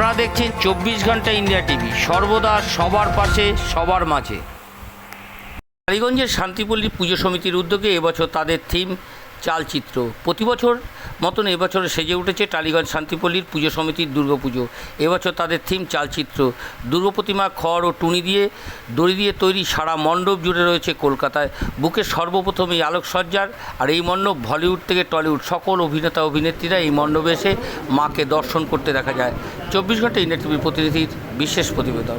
আপনারা দেখছেন চব্বিশ ঘণ্টা ইন্ডিয়া টিভি। সর্বদা সবার পাশে, সবার মাঝে। কালীগঞ্জের শান্তিপল্লী পুজো সমিতির উদ্যোগে এবছর তাদের থিম চালচিত্র। প্রতি বছর মতন এবছর সেজে উঠেছে টালিগঞ্জ শান্তিপল্লীর পুজো সমিতির দুর্গাপুজো এবছর তাদের থিম চালচিত্র। দুর্গা প্রতিমা, খড় ও টুনি দিয়ে দড়ি দিয়ে তৈরি সারা মণ্ডপ জুড়ে রয়েছে কলকাতায়। বুকে সর্বপ্রথম এই আলোকসজ্জার আর এই মণ্ডপ বলিউড থেকে টলিউড সকল অভিনেতা, অভিনেত্রীরা এই মণ্ডপে এসে মাকে দর্শন করতে দেখা যায়। চব্বিশ ঘণ্টা ইন্ডিয়া টিভির প্রতিনিধির বিশেষ প্রতিবেদন।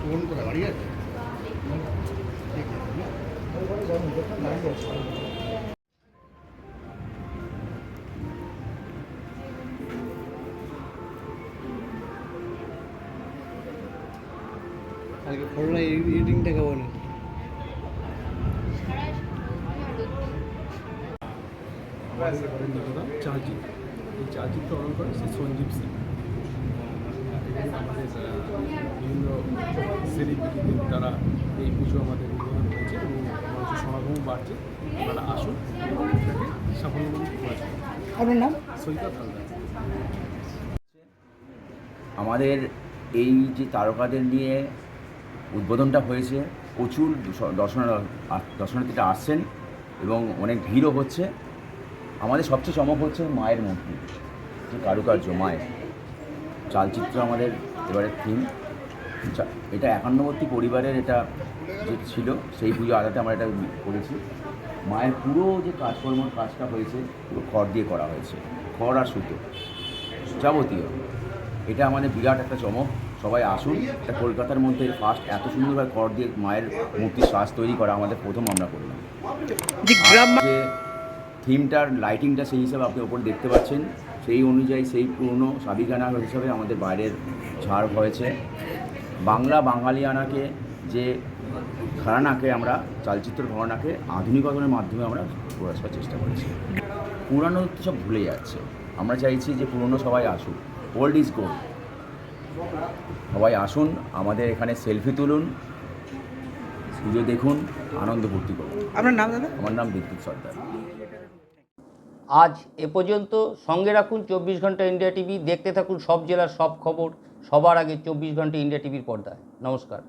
ফোন করে বাড়ি আছে কালকে করোনা এডিটিংটা কেমন? আমাদের চার্জিত। এই অর্ডার করে সে সঞ্জীব সিং। আমাদের বিভিন্ন সেলিব্রিটিদের দ্বারা এই পুজো আমাদের উদ্বোধন হয়েছে এবং মানুষের সমাগম বাড়ছে। আপনারা আসুন এবং এটাকে সাফল্যমণ্ডিত করা আপনার নাম? সৈকত হালদার। আমাদের এই যে তারকাদের নিয়ে উদ্বোধনটা হয়েছে। প্রচুর দর্শ- দর্শনা দর্শনার্থীরা আসছেন এবং অনেক ভিড়ও হচ্ছে। আমাদের সবচেয়ে চমক হচ্ছে মায়ের মূর্তি, যে কারুকার্য, মায়ের। চালচিত্র আমাদের এবারের থিম এটা একান্নবর্তী পরিবারের এটা যে ছিল, সেই পুজো আদাতে আমরা এটা করেছি। মায়ের পুরো যে কাজকর্ম কাজটা হয়েছে, পুরো খড় দিয়ে করা হয়েছে। খড় আর সুতো, যাবতীয়। এটা আমাদের বিরাট একটা চমক। সবাই আসুন। এটা কলকাতার মধ্যে ফার্স্ট এত সুন্দরভাবে খড় দিয়ে মায়ের মূর্তির শ্বাস তৈরি করা আমাদের প্রথম আমরা করলাম। যে যে থিমটার লাইটিংটা সেই হিসাবে আপনি ওপর দেখতে পাচ্ছেন। সেই অনুযায়ী সেই পুরনো সাবিকানা হিসাবে আমাদের বাইরের ছাড় হয়েছে। বাংলা বাঙালিয়ানাকে যে ঘরানাকে আমরা চালচিত্র ঘরানাকে আধুনিকতনের মাধ্যমে আমরা প্রকাশ চেষ্টা করেছি। পুরানো সব ভুলে যাচ্ছে। আমরা চাইছি যে পুরনো সবাই আসুক। ওল্ড ইজ গোল্ড সবাই আসুন আমাদের এখানে সেলফি তুলুন পুজো দেখুন আনন্দ ভর্তি করুন। আপনার নাম দাদা? আমার নাম বিদ্যুৎ সর্দার। আজ এ পর্যন্ত সঙ্গে রাখুন চব্বিশ ঘণ্টা ইন্ডিয়া টিভি দেখতে থাকুন সব জেলার সব খবর সবার আগে চব্বিশ ঘণ্টা ইন্ডিয়া টিভির পর্দায়। নমস্কার।